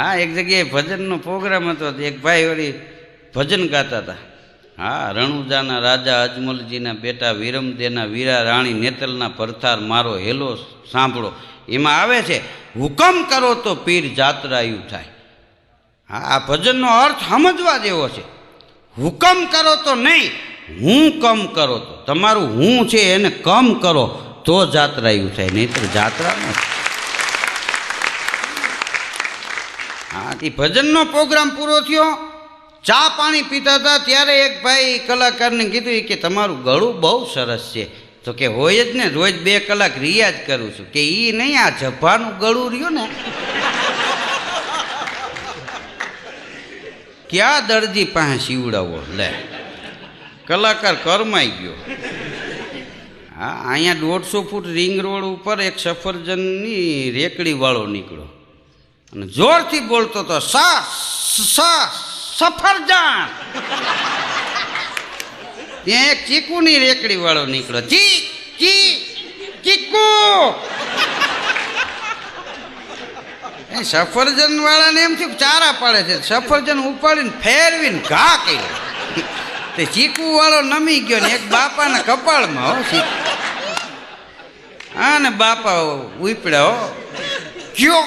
હા, એક જગ્યાએ ભજનનો પ્રોગ્રામ હતો એક ભાઈ વળી ભજન ગાતા હતા. હા, રણુજાના રાજા અજમલજીના બેટા વિરમદેના વીરા રાણી નેતલના પરથાર મારો હેલો સાંભળો. એમાં આવે છે, હુકમ કરો તો પીર જાત્રાયું થાય. હા, આ ભજનનો અર્થ સમજવા જેવો છે. હુકમ કરો તો નહીં, હું કમ કરો તો. તમારું હું છે એને કમ કરો, તો જાત્રાયું થાય. નહીતર જાત્રા ન થાય. હા એ ભજનનો પ્રોગ્રામ પૂરો થયો. ચા પાણી પીતા હતા, ત્યારે એક ભાઈ કલાકારને કીધું કે તમારું ગળું બહુ સરસ છે. તો કે, હોય જ ને, રોજ બે કલાક રિયાજ કરું છું. કે એ નહીં, આ જભાનું ગળું રહ્યું ને. ક્યાં દર્દી પાસે સીવડાવો? લે. કલાકાર કરમાઈ ગયો. હા, અહીંયા દોઢસો ફૂટ રિંગ રોડ ઉપર એક સફરજનની રેકડી વાળો નીકળ્યો. અને જોરથી બોલતો તો, સા સફરજન ત્યાં એક ચીકુની રેકડી વાળો નીકળ્યો ચી ચી ચીકુ. સફરજન વાળાને એમ થયું ચારા પાડે છે, સફરજન ઉપાડીને ફેરવીને ઘા કર્યો. તે ચીકુ વાળો નમી ગયો ને એક બાપાના કપાળમાં, હો ચીકુ હા ને બાપા ઉપડ્યા, હો. કયો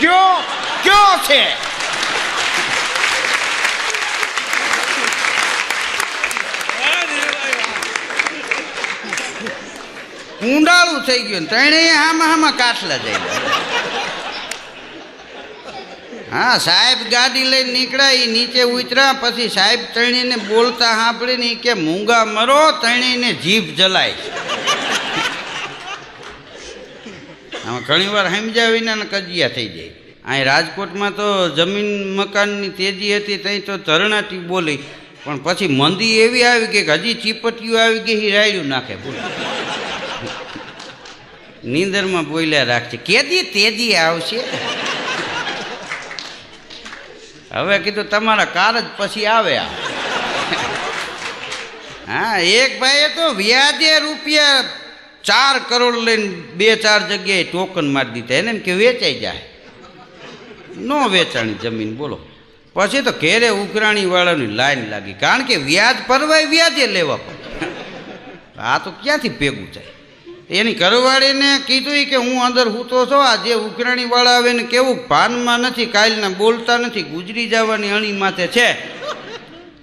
કયો? guilty. ઊંડાળું થઈ ગયું ને ત્રણે આમાં હામાં કાટલા જઈ હા, સાહેબ ગાડી લઈને નીકળ્યા એ નીચે ઉતર્યા, પછી સાહેબ ત્રણેયને બોલતા સાંભળીને કે, મૂંગા મરો ત્રણેયને જીભ જલાય. આમાં ઘણી વાર સમજ્યા વિના કજિયા થઈ જાય. અહીં રાજકોટમાં તો જમીન મકાનની તેજી હતી ત્યાં તો ધરણાથી બોલી. પણ પછી મંદી એવી આવી ગઈ કે હજી ચીપટીઓ આવી ગઈ એ રાયડું નાખે. બોલો. નીંદરમાં બોલ્યા રાખશે કેદી તેજી આવશે? હવે કીધું તમારા કાર જ પછી આવે આ. હા, એક ભાઈએ તો વ્યાજે રૂપિયા ચાર કરોડ લઈને બે ચાર જગ્યાએ ટોકન મારી દીધા. એને એમ કે વેચાઈ જાય. ન વેચાણી જમીન, બોલો. પછી તો ઘેરે ઉઘરાણીવાળાની લાઈન લાગી. કારણ કે વ્યાજ પરવાય વ્યાજે લેવા પડે. આ તો ક્યાંથી ભેગું થાય? એની ઘરવાળીને કીધું કે હું અંદર હૂતો છો, આ જે ઉઘરાણીવાળા આવે ને કેવું ભાનમાં નથી કાલના બોલતા નથી, ગુજરી જવાની અણી માથે છે.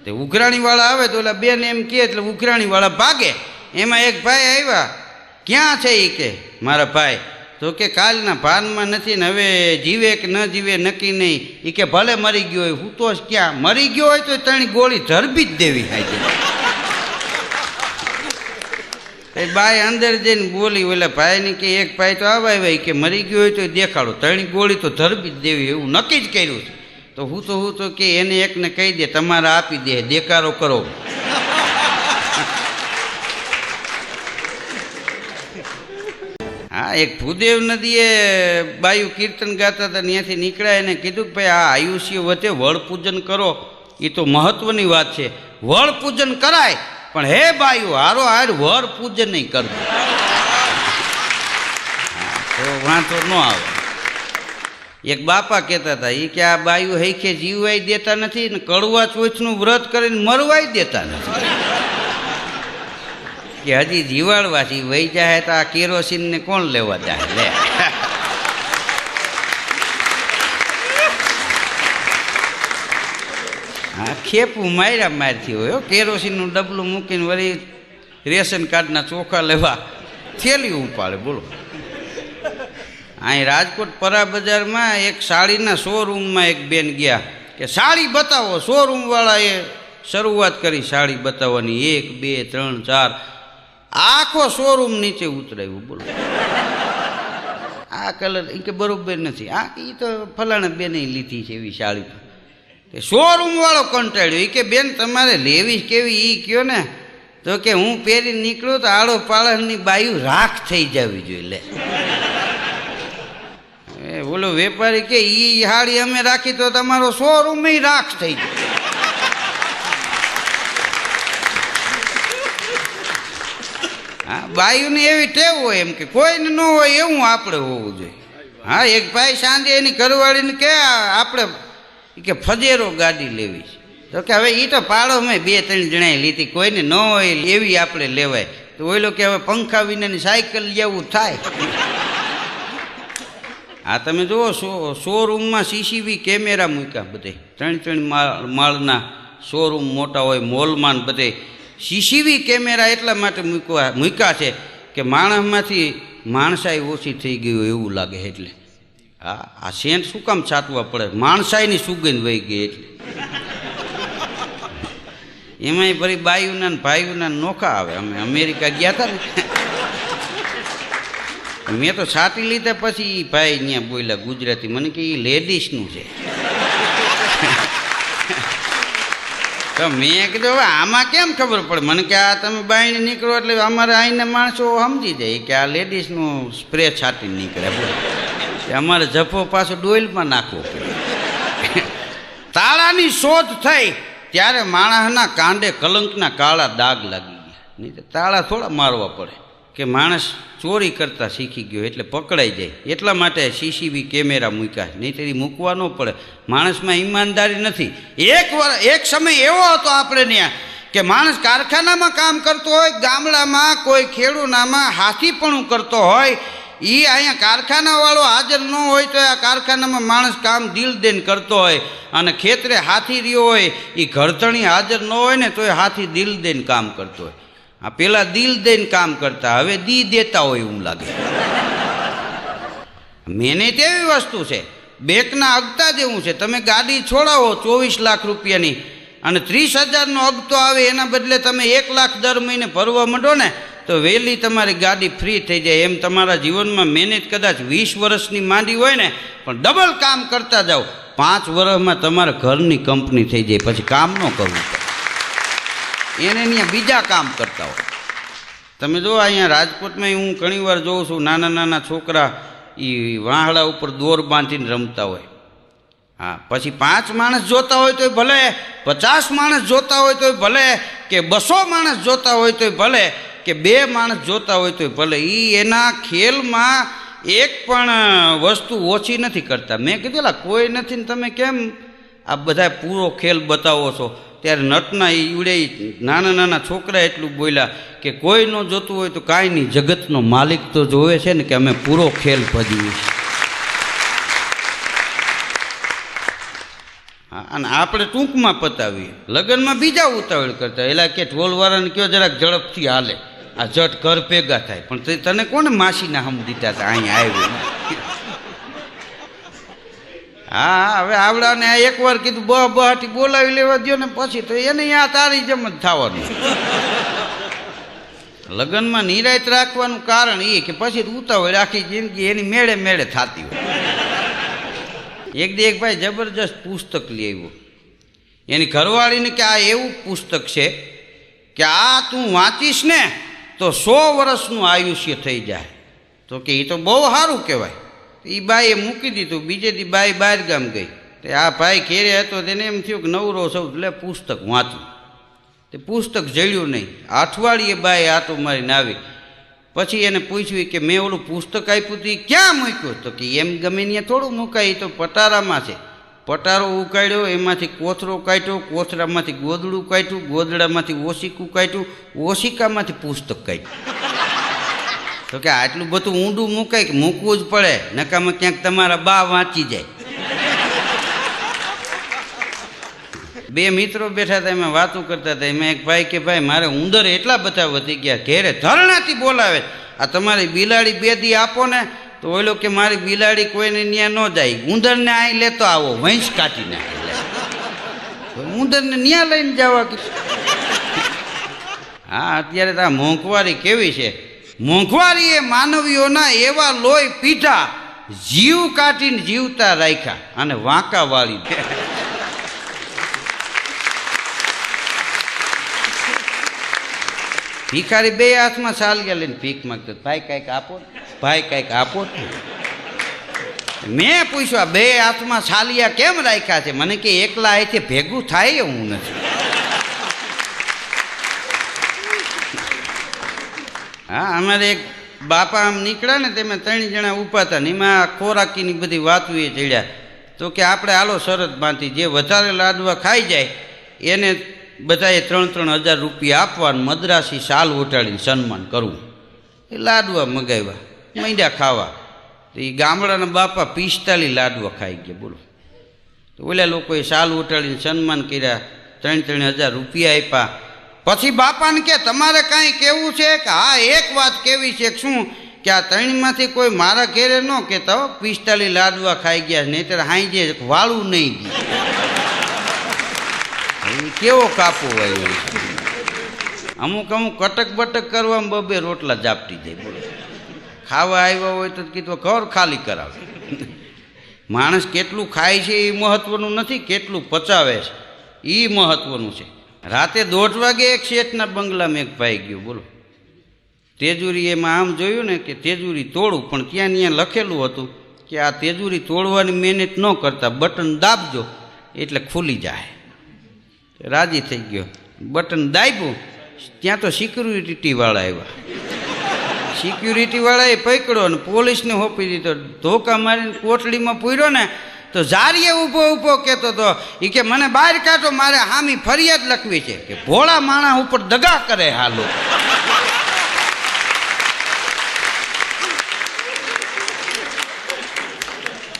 તે ઉઘરાણી વાળા આવે તો ઓલા બેન એમ કહે, એટલે ઉઘરાણી વાળા ભાગે. એમાં એક ભાઈ આવ્યા ક્યાં છે એ કે? મારા ભાઈ, તો કે કાલના ભાનમાં નથી ને હવે જીવે કે ન જીવે નક્કી નહીં. એ કે ભલે મરી ગયો હોય, હું તો ક્યાં? મરી ગયો હોય તો ત્રણ ગોળી ધરબી જ દેવી હાજર એ બાઈ અંદર જઈને બોલી, ઓલા ભાઈની કે એક ભાઈ તો આવા આવ્યા કે મરી ગયો હોય તો દેખાડો. ત્રણ ગોળી તો ધરબી જ દેવી એવું નક્કી જ કર્યું છે. તો હું તો હું તો કે એને એકને કહી દે, તમારે આપી દે, દેકારો કરો. એક ભૂદેવ નદીએ બાયુ કીર્તન ગાતા હતા, ત્યાંથી નીકળ્યા એને કીધું કે ભાઈ, આ આયુષ્ય વચ્ચે વળ પૂજન કરો. એ તો મહત્વની વાત છે. વળ પૂજન કરાય, પણ હે બાયુ, હારો હાર વર પૂજન નહીં કરવું તો વાંધો ન આવે. એક બાપા કહેતા હતા એ કે આ બાયુ હૈખે જીવવાય દેતા નથી ને કડવા ચોથનું વ્રત કરીને મરવાય દેતા નથી. કે હજી જીવાડવાથી વહી જાય તો આ કેરોસીનને કોણ લેવા જાય લે. હા, ખેપું માર્યા મારથી હોય. કેરોસીનનું ડબલું મૂકીને વળી રેશન કાર્ડના ચોખા લેવા થેલી ઉપાડે, બોલો. અહીં રાજકોટ પરા બજારમાં એક સાડીના શોરૂમમાં એક બેન ગયા કે સાડી બતાવો. શોરૂમવાળાએ શરૂઆત કરી સાડી બતાવવાની. એક, બે, ત્રણ, ચાર આખો શોરૂમ નીચે ઉતરાયું, બોલો. આ કલર એ કે બરોબર નથી. આ એ તો ફલાણા બેને લીધી છે એવી સાડી કે શોરૂમ વાળો કંટાળ્યો. એ કે, બેન, તમારે લેવી કેવી? એ કયો ને, તો કે હું પહેરી નીકળું તો આડો પાળની બાયું રાખ થઈ જવી જોઈએ, લે. ઓલો વેપારી કે એ હાડી અમે રાખી તો તમારો શોરૂમ રાખ થઈ જાય. હા બાયુની એવી ટેવ હોય એમ કે કોઈને ન હોય એવું આપણે હોવું જોઈએ. હા, એક ભાઈ સાંજે એની ઘરવાળીને કે આપણે કે ફજેરો ગાડી લેવી છે. તો કે હવે એ તો પાડો મેં બે ત્રણ જણાએ લીધી, કોઈને ન હોય એવી આપણે લેવાય. તો ઓઈલો કે હવે પંખા વિનાની સાયકલ લેવું થાય. આ તમે જુઓ, શો, શોરૂમમાં સીસીવી કેમેરા મૂક્યા બધે. ત્રણ ત્રણ માળ, માળના શોરૂમ મોટા હોય, મોલમાં બધે. સીસીવી કેમેરા એટલા માટે મૂકવા મૂક્યા છે કે માણસમાંથી માણસાઈ ઓછી થઈ ગઈ હોય એવું લાગે એટલે. હા, આ સેન્ટ શું કામ છાંટવા પડે? માણસાઈની સુગંધ વહી ગઈ એટલે. એમાંય ફરી બાયુના ને ભાઈઓના નોખા આવે. અમે અમેરિકા ગયા હતા ને. મેં તો છાંટી લીધા પછી એ ભાઈ ત્યાં બોલ્યા, ગુજરાતી. મને કે એ લેડીઝનું છે. તો મેં કીધું આમાં કેમ ખબર પડે? મને કે, આ તમે બાઈને નીકળો એટલે અમારે અહીંના માણસો સમજી જાય કે આ લેડીઝનું સ્પ્રે છાંટીને નીકળે. અમારે જફો પાછો ડોઇલમાં નાખવો પડે. તાળાની શોધ થઈ, ત્યારે માણસના કાંડે કલંકના કાળા દાગ લાગી ગયા. નહીં તાળા થોડા મારવા પડે. કે માણસ ચોરી કરતાં શીખી ગયો એટલે પકડાઈ જાય. એટલા માટે સીસીવી કેમેરા મૂક્યા. નહીં તેરી મૂકવા ન પડે. માણસમાં ઈમાનદારી નથી. એક એક સમય એવો હતો આપણે ત્યાં કે માણસ કારખાનામાં કામ કરતો હોય, ગામડામાં કોઈ ખેડૂનામાં હાથીપણું કરતો હોય એ અહીંયા કારખાનાવાળો હાજર ન હોય તો આ કારખાનામાં માણસ કામ દિલ દેન કરતો હોય અને ખેતરે હાથી રહ્યો હોય એ ઘરતણી હાજર ન હોય ને તો એ હાથી દિલ દેન કામ કરતો હોય. આ પેલા દિલ દઈને કામ કરતા, હવે દી દેતા હોય એવું લાગે. મહેનત એવી વસ્તુ છે. બેંકના અગતા જેવું છે. તમે ગાડી છોડાવો ચોવીસ લાખ રૂપિયાની અને ત્રીસ હજારનો અગતો આવે એના બદલે તમે એક લાખ દર મહિને ભરવા માંડો ને, તો વહેલી તમારી ગાડી ફ્રી થઈ જાય. એમ તમારા જીવનમાં મહેનત કદાચ વીસ વર્ષની માંડી હોય ને, પણ ડબલ કામ કરતા જાઓ. પાંચ વર્ષમાં તમારા ઘરની કંપની થઈ જાય. પછી કામ ન કરવું. એને અહીંયા બીજા કામ કરતા હોય. તમે જો અહીંયા રાજકોટમાં હું ઘણીવાર જોઉં છું, નાના નાના છોકરા એ વાહડા ઉપર દોર બાંધીને રમતા હોય. હા, પછી પાંચ માણસ જોતા હોય તોય ભલે, પચાસ માણસ જોતા હોય તોય ભલે, કે બસો માણસ જોતા હોય તોય ભલે, કે બે માણસ જોતા હોય તોય ભલે એ એના ખેલમાં એક પણ વસ્તુ ઓછી નથી કરતા. મેં કીધેલા કોઈ નથી ને તમે કેમ આ બધા પૂરો ખેલ બતાવો છો? ત્યારે નટના એ ઈવડે નાના નાના છોકરા એટલું બોલ્યા કે કોઈ ન જોતું હોય તો કાંઈ નહીં, જગતનો માલિક તો જોવે છે ને કે અમે પૂરો ખેલ ભજવીએ છીએ. અને આપણે ટૂંકમાં પતાવીએ. લગ્નમાં બીજા ઉતાવળ કરતા, એલા કે ઢોલવાળાને કયો જરાક ઝડપથી હાલે. આ જટ ઘર ભેગા થાય. પણ તને કોને માસીના હમ દીધા હતા? અહીંયા આવ્યું. હા, હવે આવડાને એકવાર કીધું બહ બહાટી બોલાવી લેવા દો ને પછી તો એને આ તારી જેમ જ થવાનું. લગ્નમાં નિરાયત રાખવાનું કારણ એ કે પછી ઉતાવળ આખી જિંદગી એની મેળે મેળે થતી હોય. એક દી એક ભાઈ જબરજસ્ત પુસ્તક લઈ આવ્યો. એની ઘરવાળીને કે આ એવું પુસ્તક છે કે આ તું વાંચીશ ને તો સો વર્ષનું આયુષ્ય થઈ જાય. તો કે એ તો બહુ સારું કહેવાય. એ બાઈએ મૂકી દીધું. બીજે દી બાઈ બહાર ગામ ગઈ. તે આ ભાઈ ઘેરે હતો, તેને એમ થયું કે નવરો સૌ લે પુસ્તક વાંચું. તે પુસ્તક જળ્યું નહીં. અઠવાડિયે બાઈ આટો મારીને આવી. પછી એને પૂછ્યું કે મેં ઓલું પુસ્તક આપ્યું હતું એ ક્યાં મૂક્યું? તો કે એમ ગમે ત્યાં થોડું મુકાય તો પટારામાં છે. પટારો ઉકાળ્યો, એમાંથી કોથરો કાઢ્યો, કોથરામાંથી ગોદડું કાઢ્યું, ગોદડામાંથી ઓશિકું કાઢ્યું, ઓશિકામાંથી પુસ્તક કાઢ્યું. તો કે આટલું બધું ઊંડું મૂકે કે મૂકવું જ પડે નકામાં ક્યાંક તમારા બા વાંચી જાય. બે મિત્રો બેઠા હતા, એમાં વાતો કરતા હતા. એમાં એક ભાઈ કે, ભાઈ, મારે ઉંદર એટલા બધા વધી ગયા ઘેરે ધરણાથી બોલાવે. આ તમારી બિલાડી બે દી આપો ને, તો ઓલો કે, મારી બિલાડી કોઈને ન્યા ન જાય. ઉંદરને અહીં લેતો આવો, વંશ કાઢીને ઉંદરને ન્યા લઈને જવા હા, અત્યારે તો આ મોંઘવારી કેવી છે? મોંઘવારીએ માનવીઓના એવા લોહી પીઠા જીવ કાઢીને જીવતા રાખ્યા અને વાંકા વાળી ભિખારી બે હાથમાં ચાલ્યા લઈને ભીખ માંગતો ભાઈ કાંઈક આપો ભાઈ કાંઈક આપો મેં પૂછ્યું બે હાથમાં સાલિયા કેમ રાખ્યા છે? મને કે, એકલા અહીંથી ભેગું થાય હું નથી. હા, અમારે એક બાપા આમ નીકળ્યા ને તેમાં ત્રણ જણા ઊભા હતા ને એમાં ખોરાકીની બધી વાતો એ ચડ્યા. તો કે આપણે આલો શરત બાંધી, જે વધારે લાડવા ખાઈ જાય, એને બધાએ ત્રણ ત્રણ હજાર રૂપિયા આપવાનું, મદ્રાસી શાલ ઉટાડીને સન્માન કરવું. એ લાડવા મગાવ્યા, મૈંડા ખાવા. તો એ ગામડાના બાપા પિસ્તાલીસ લાડવા ખાઈ ગયા, બોલો. તો ઓલા લોકોએ શાલ ઉટાડીને સન્માન કર્યા, ત્રણ ત્રણ હજાર રૂપિયા આપ્યા. પછી બાપાને કે, તમારે કાંઈ કહેવું છે કે હા, એક વાત કેવી છે શું? કે આ ત્રણમાંથી કોઈ મારા ઘેરે ન કહેતા હો પિસ્તાલીસ લાડવા ખાઈ ગયા, નહીતર હાઈ જે વાળું નહીં ગયું. કેવો કાપો હોય અમુક અમુક કટક બટક કરવામાં બબે રોટલા જાપટી જાય બોલો. ખાવા આવ્યા હોય તો કીધું, ઘર ખાલી કરાવે. માણસ કેટલું ખાય છે એ મહત્વનું નથી, કેટલું પચાવે છે એ મહત્વનું છે. રાતે દોઢ વાગે એક શેઠના બંગલામાં એક ભાઈ ગયો, બોલો. તેજુરી એમાં આમ જોયું ને કે તેજુરી તોડું, પણ ત્યાં ત્યાં લખેલું હતું કે આ તેજુરી તોડવાની મહેનત ન કરતા બટન દાબજો, એટલે ખુલી જાય. રાજી થઈ ગયો. બટન દાબ્યું ત્યાં તો સિક્યુરિટીવાળા આવ્યા. સિક્યુરિટીવાળાએ પકડ્યો અને પોલીસને હોપી દીધો. ધોકા મારીને કોટલીમાં પૂર્યો ને તો જારીએ ઊભો ઊભો કહેતો હતો એ કે મને બહાર કાઢો, મારે હામી ફરિયાદ લખવી છે કે ભોળા માણસ ઉપર દગા કરે હાલો.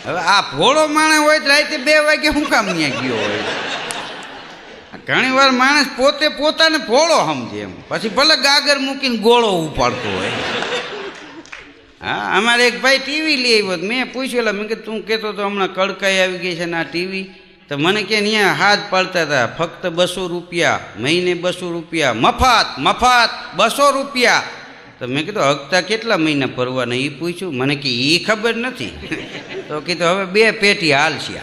હવે આ ભોળો માણસ હોય તો રાતે બે વાગે શું કામ ત્યાં ગયો હોય? ઘણી વાર માણસ પોતે પોતાને ભોળો સમજે એમ. પછી ભલે ગાગર મૂકીને ગોળો ઉપાડતો હોય. હા, અમારે એક ભાઈ ટીવી લઈ આવ્યો મેં પૂછ્યું મેં કીધું, તું કહેતો તો હમણાં કડકાઈ આવી ગઈ છે ને આ ટીવી તો મને કે અહીંયા હાથ પાડતા હતા, ફક્ત બસો રૂપિયા, મહિને બસો રૂપિયા, મફત મફત, બસો રૂપિયા. તો મેં કીધું, હપ્તા કેટલા મહિના ભરવાના? એ પૂછ્યું. મને કે એ ખબર નથી. તો કીધું, હવે બે પેટી હાલ છે.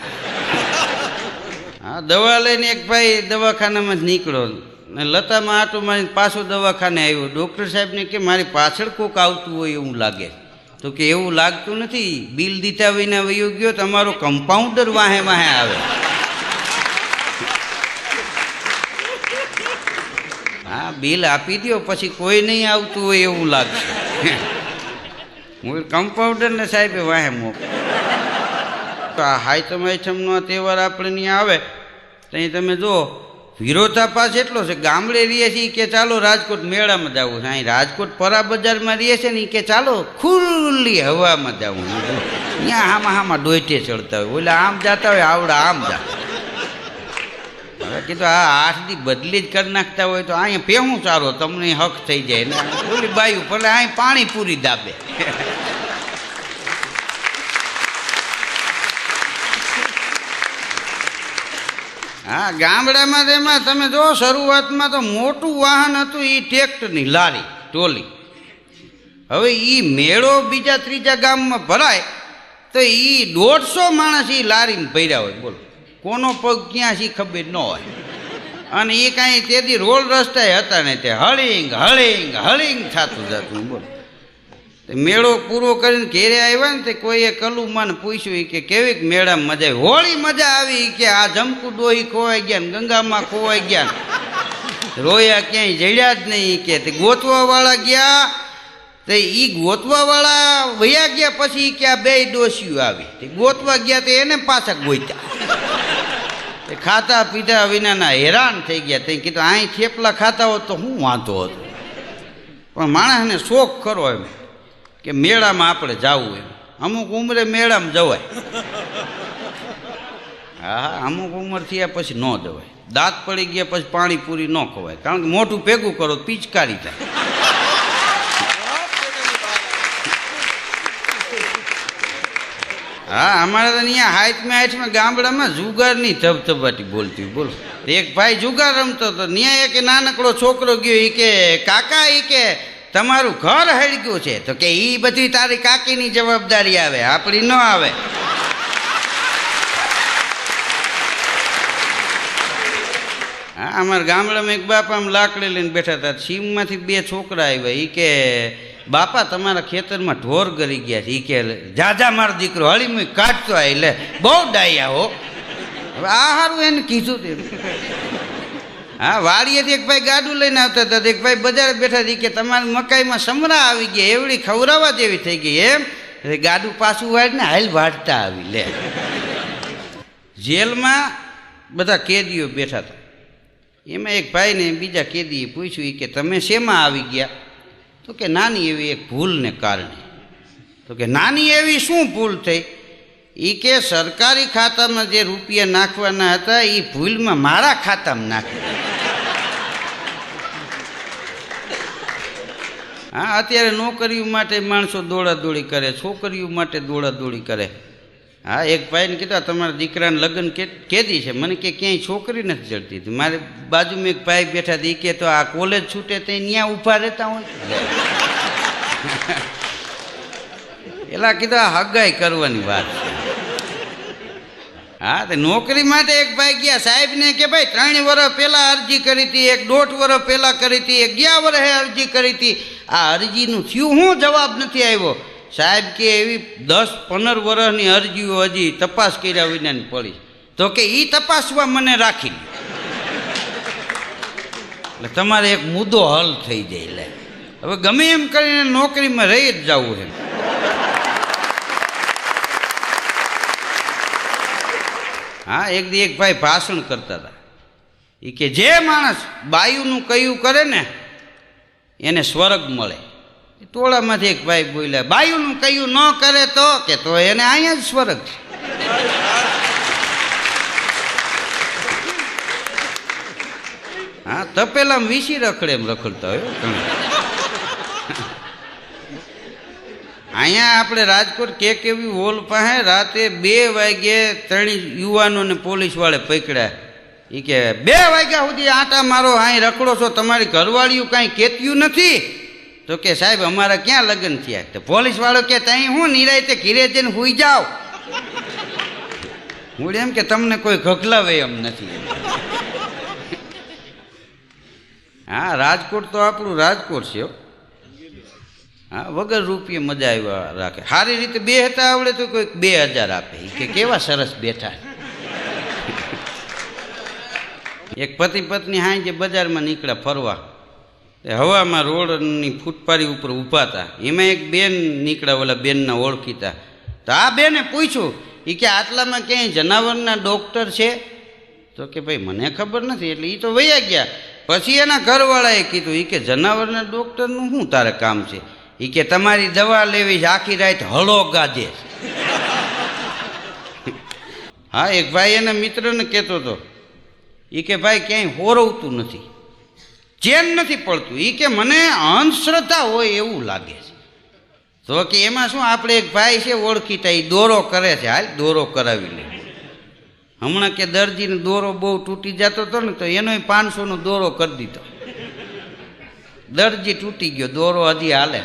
હા, દવા લઈને એક ભાઈ દવાખાનામાં જ નીકળ્યો. ને લતામાં આટો મારી પાછો દવાખાને આવ્યો. ડૉક્ટર સાહેબને કે, મારી પાછળ કોક આવતું હોય એવું લાગે. તો કે એવું લાગતું નથી, બિલ દીધા વિના વયો ગયો, તમારો કમ્પાઉન્ડર વાહે વાહે આવે. હા, બિલ આપી દો પછી કોઈ નહીં આવતું હોય એવું લાગશે. હું કમ્પાઉન્ડરને સાહેબે વાહે મોક તો આ હાઈતમ આઈટમનો તહેવાર આપણે ત્યાં આવે. તો તમે જુઓ વિરોધાભાસ એટલો છે ગામડે રહીએ છીએ કે ચાલો રાજકોટ મેળામાં જવું છે. અહીં રાજકોટ પરા બજારમાં રહીએ છે ને કે ચાલો ખુલ્લી હવામાં જવું ત્યાં આમાં હામાં ડોઈટે ચડતા હોય. ઓલે આમ જતા હોય, આવડા આમ જા. હવે કીધું આ આઠથી બદલી જ કરી નાખતા હોય તો અહીંયા પેહું સારો તમને હક થઈ જાય. ને ઓલી બાયું, ભલે અહીં પાણી પૂરી દાબે. હા, ગામડામાં તેમાં તમે જો, શરૂઆતમાં તો મોટું વાહન હતું એ ટ્રેક્ટરની, લારી, ટોલી. હવે એ મેળો બીજા ત્રીજા ગામમાં ભરાય, તો એ દોઢસો માણસ એ લારીમાં ભર્યા હોય, બોલો. કોનો પગ ક્યાં છે ખબર ન હોય. અને એ કાંઈ તેથી રોડ રસ્તા હતા ને તે હળિંગ હળિંગ હળિંગ થતું જતું, બોલો. મેળો પૂરો કરીને ઘેરે આવ્યા ને તે કોઈએ કલુમાને પૂછ્યું કે, કેવી મેળામાં મજા આવી? હોળી મજા આવી કે, આ જમકુ ડોહી ખોવાઈ ગયા ને ગંગામાં ખોવાઈ ગયા રોયા ક્યાંય જડ્યા જ નહીં કે, તે ગોતવાવાળા ગયા, તે ઈ ગોતવાવાળા વયા ગયા પછી કે આ બે ડોસીઓ આવી. તે ગોતવા ગયા તે એને પાછા ગોત્યા તે ખાતા પીધા વિનાના હેરાન થઈ ગયા. તે કીધું અહીં થેપલા ખાતા હોત તો શું વાંધો હતો. પણ માણસને શોખ કરો એમ. કે મેળામાં આપણે જવું એમ. અમુક ઉંમરે મેળામાં જવાય. હા અમુક ઉંમર થયા પછી ન જવાય. દાંત પડી ગયા પછી પાણીપુરી ન ખવાય. કારણ કે મોટું ભેગું કરો પિચકારી થાય. હા, અમારે તો અહીંયા હાઈટમાં હાઈટમાં ગામડામાં જુગારની ધબધબાટી બોલતી બોલો. એક ભાઈ જુગાર રમતો હતો. ત્યાં એક નાનકડો છોકરો ગયો. એ કે, કાકા એ કે તમારું ઘર હળક્યું છે. તો કે એ બધી તારી કાકીની જવાબદારી આવે, આપણી ન આવે. હા, અમારા ગામડામાં એક બાપા આમ લાકડી લઈને બેઠા હતા. સીમમાંથી બે છોકરા આવ્યા. એ કે, બાપા, તમારા ખેતરમાં ઢોર ગરી ગયા છે. એ કે, જાજા મારો દીકરો હળી મુઈ કાઢતો આ એટલે બહુ ડાયા હો. હવે આ સારું એને કીધું તે. હા, વાડીએથી એક ભાઈ ગાડું લઈને આવતા હતા. એક ભાઈ બજારે બેઠા હતી. કે, તમારી મકાઈમાં સમરા આવી ગયા. એવડી ખવરાવા જેવી થઈ ગઈ. એમ ગાડું પાછું વાળીને હાલ વાળતા આવી. લે. જેલમાં બધા કેદીઓ બેઠા હતા. એમાં એક ભાઈને બીજા કેદીએ પૂછ્યું કે, તમે શેમાં આવી ગયા? તો કે, નાની એવી એક ભૂલને કારણે. તો કે, નાની એવી શું ભૂલ થઈ? એ કે, સરકારી ખાતામાં જે રૂપિયા નાખવાના હતા એ ભૂલમાં મારા ખાતામાં નાખી હા, અત્યારે નોકરીઓ માટે માણસો દોડાદોડી કરે, છોકરીઓ માટે દોડાદોડી કરે. હા, એક ભાઈને કીધા તમારા દીકરાને લગ્ન કે, કેદી છે? મને કે, ક્યાંય છોકરી નથી જડતી. હતી મારે બાજુમાં એક ભાઈ બેઠા હતા કે તો, આ કોલેજ છૂટે તે ત્યાં ઊભા રહેતા હોય. એલા કીધા હગાઈ કરવાની વાત છે. હા, તો નોકરી માટે એક ભાઈ ગયા. સાહેબને કે ભાઈ, ત્રણ વર્ષ પહેલાં અરજી કરી હતી, એક દોઢ વર્ષ પહેલાં કરી હતી ગયા વર્ષે અરજી કરી હતી. આ અરજીનું થયું શું જવાબ નથી આવ્યો સાહેબ કે એવી દસ પંદર વર્ષની અરજીઓ હજી તપાસ કર્યા વિનાની પડી. તો કે એ તપાસવા મને રાખી. એટલે તમારે એક મુદ્દો હલ થઈ જાય લે. હવે ગમે એમ કરીને નોકરીમાં રહી જ જવું છે હા, એક દી એક ભાઈ ભાષણ કરતા હતા. એ કે, જે માણસ બાયુનું કયું કરે ને, એને સ્વર્ગ મળે. ટોળામાંથી એક ભાઈ બોલ્યા, બાયુનું કયું ન કરે તો? કે, તો એને અહીંયા જ સ્વર્ગ છે. હા, તપેલામાં વીસી રખડે એમ રખડતા હોય હો ઘણા. અહીંયા આપણે રાજકોટ કે કેવી હોલ પાસે રાતે બે વાગે ત્રણ યુવાનોને પોલીસ વાળે પકડ્યા. એ કે, બે વાગ્યા સુધી આટા મારો અહીં રખડો છો, તમારી ઘરવાળીઓ કાંઈ કેત્યું નથી? તો કે, સાહેબ, અમારા ક્યાં લગ્ન થયા? તો પોલીસ વાળો કે ત્યાં હું નિરાયતે ઘીરે જઈને હુઈ જાઓ. હું એમ કે, તમને કોઈ ઘગલાવે એમ નથી. હા, રાજકોટ તો આપણું રાજકોટ છે હો. વગર રૂપિયે મજા આવ્યા રાખે. સારી રીતે બે હતા, આવડે તો કોઈક બે હજાર આપે. કે કેવા સરસ બેઠા. એક પતિ પત્ની હાઈ જે બજારમાં નીકળ્યા ફરવા. હવામાં રોડની ફૂટપારી ઉપર ઊભા હતા. એમાં એક બેન નીકળ્યા, ઓલા બેનના ઓળખીતા. તો આ બેને પૂછ્યું એ કે આટલામાં ક્યાંય જનાવરના ડૉક્ટર છે? તો કે ભાઈ, મને ખબર નથી. એટલે એ તો વયા ગયા. પછી એના ઘરવાળાએ કીધું એ કે જનાવરના ડૉક્ટરનું શું તારે કામ છે? એ કે તમારી દવા લેવી છે, આખી રાત હળો ગાજે. હા, એક ભાઈ એના મિત્રને કહેતો હતો એ કે ભાઈ ક્યાંય હોરવતું નથી, ચેન નથી પડતું એ કે મને અંધશ્રદ્ધા હોય એવું લાગે છે. તો કે એમાં શું, આપણે એક ભાઈ છે, ઓળખીતા એ દોરો કરે છે, હાલ દોરો કરાવી લે. હમણાં કે દર્દીને દોરો બહુ તૂટી જતો હતો ને, તો એનો પાંચસોનો દોરો કરી દીધો. દરજી તૂટી ગયો, દોરો હજી હાલે.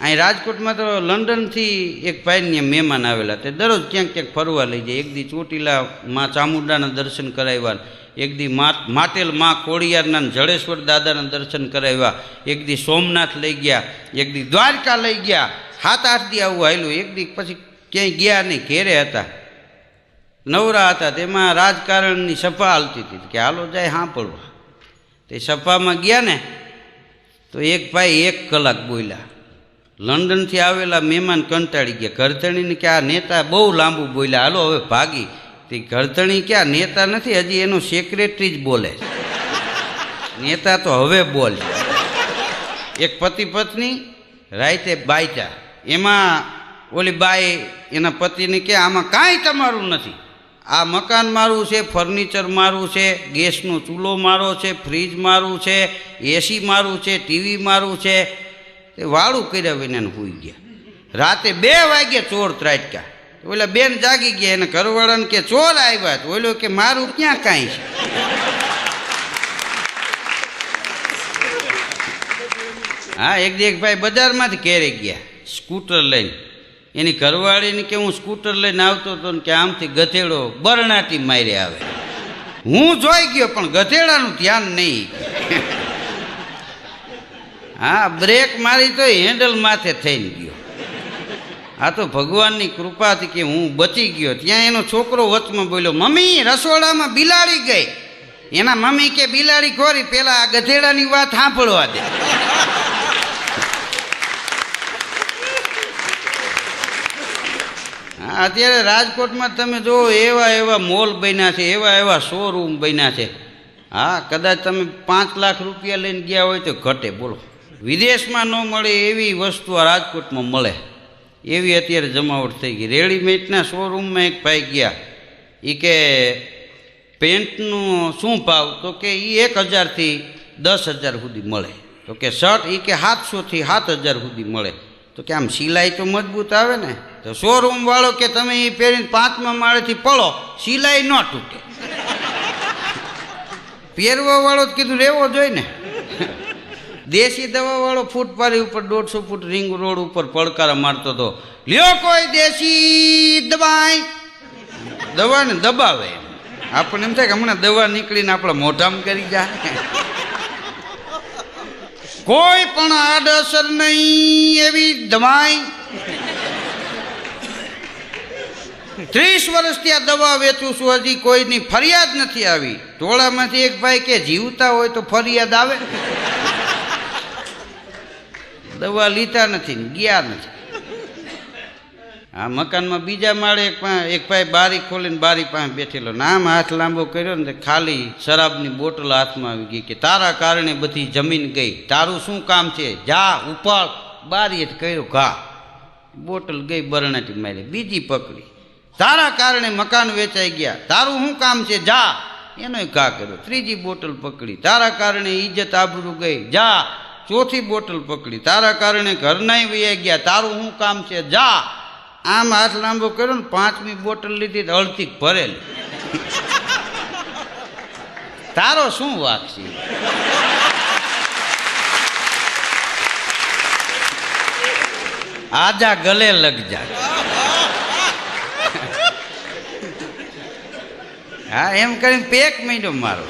અહીં રાજકોટમાં તો લંડનથી એક ભાઈને મહેમાન આવેલા તે દરરોજ ક્યાંક ક્યાંક ફરવા લઈ જાય. એક દી ચોટીલા માં ચામુંડાના દર્શન કરાવ્યા, એક દી માટેલમાં કોળિયારના જળેશ્વર દાદાના દર્શન કરાવ્યા, એક દી સોમનાથ લઈ ગયા, એક દી દ્વારકા લઈ ગયા. હાથ આઠ દી આવું હાલ્યું. એક દી પછી ક્યાંય ગયા નહીં, ઘેરે હતા. નવરા હતા. તેમાં રાજકારણની સભા હાલતી હતી. કે હાલો જાય સાંભળવા તે સભામાં ગયા ને, તો એક ભાઈ એક કલાક બોલ્યા. લંડનથી આવેલા મહેમાન કંટાળી ગયા. ઘરધણીને કે, આ નેતા બહુ લાંબુ બોલ્યા. હાલો, હવે ભાગી. તે ઘરધણી કે, આ નેતા નથી, હજી એનો સેક્રેટરી જ બોલે નેતા તો હવે બોલ. એક પતિ પત્ની રાતે બાયટા એમાં ઓલી બાઈ એના પતિને કે, આમાં કાંઈ તમારું નથી. આ મકાન મારું છે, ફર્નિચર મારું છે, ગેસનો ચૂલો મારો છે, ફ્રીજ મારું છે એસી મારું છે, ટીવી મારું છે. તે વાળું કર્યા વિના હોઈ ગયા. રાતે બે વાગે ચોર ત્રાટક્યા. ઓલા બેન જાગી ગયા, એને ઘરવાળાને કે, ચોર આવ્યા તો ઓલો કે, મારું ક્યાં કાંઈ છે? હા એક દી એક ભાઈ બજારમાંથી કેરી ગયા, સ્કૂટર લઈને. એની ઘરવાળીને કે હું સ્કૂટર લઈને આવતો હતો ને કે આમથી ગધેડો બરણાટી મારી આવે. હું જોઈ ગયો, પણ ગધેડાનું ધ્યાન નહીં. હા, બ્રેક મારી તો હેન્ડલ માથે થઈને ગયો. આ તો ભગવાનની કૃપાથી કે હું બચી ગયો. ત્યાં એનો છોકરો વચમાં બોલ્યો, મમ્મી, રસોડામાં બિલાડી ગઈ. એના મમ્મી કે, બિલાડી ખોરી, પેલા આ ગધેડાની વાત સાંભળવા દે. અત્યારે રાજકોટમાં તમે જો એવા એવા મોલ બન્યા છે, એવા એવા શોરૂમ બન્યા છે. હા, કદાચ તમે પાંચ લાખ રૂપિયા લઈને ગયા હોય તો ઘટે, બોલો. વિદેશમાં ન મળે એવી વસ્તુ આ રાજકોટમાં મળે. એવી અત્યારે જમાવટ થઈ ગઈ. રેડીમેડના શોરૂમમાં એક ભાઈ ગયા. એ કે, પેન્ટનું શું ભાવ? તો કે એ એક હજારથી દસ હજાર સુધી મળે. તો કે, શર્ટ? એ કે, સાતસોથી સાત હજાર સુધી મળે. તો કે આમ સિલાઈ તો મજબૂત આવે ને? તો શોરૂમ વાળો કે તમે એ પહેરીને પાંચમા માળેથી પડો, સિલાઈ ન તૂટે. પહેરવા વાળો કીધું રહેવો જોઈએ ને. દેશી દવા વાળો ફૂટપારી ઉપર, દોઢસો ફૂટ રિંગ રોડ ઉપર પડકારા મારતો હતો. લ્યો કોઈ દેશી દવાઈ. દવાને દબાવે. આપણને એમ થાય કે હમણાં દવા નીકળીને આપણા મોઢામાં કરી જાય. કોઈ પણ આડઅસર નહીં એવી દવાઈ. ત્રીસ વર્ષથી આ દવા વેચું છું, હજી કોઈની ફરિયાદ નથી આવી. ટોળામાંથી એક ભાઈ કે જીવતા હોય તો ફરિયાદ આવે. દવા લીધા નથી ગયા નથી. આ મકાનમાં બીજા માળે એક એક ભાઈ બારી ખોલીને બારી પાસે બેઠેલો. નામ હાથ લાંબો કર્યો ને ખાલી શરાબની બોટલ હાથમાં આવી ગઈ કે તારા કારણે બધી જમીન ગઈ. તારું શું કામ છે? જા, ઉપાડ. બારીએ જ કર્યો, ઘા. બોટલ ગઈ, બરણાટી મારી. બીજી પકડી. તારા કારણે મકાન વેચાઈ ગયા. તારું શું કામ છે? જા. એનોય ઘા કર્યો. ત્રીજી બોટલ પકડી. તારા કારણે ઇજ્જત આબરૂ ગઈ. જા. ચોથી બોટલ પકડી. તારા કારણે ઘરનાય વૈયા ગયા. તારું શું કામ છે? જા. આમ હાથ લાંબો કર્યો ને પાંચમી બોટલ લીધી અડધી ભરેલી. તારો શું વાક છે? આજા ગલે લગ જા. હા, એમ કરીને પેક માંડ્યો મારો.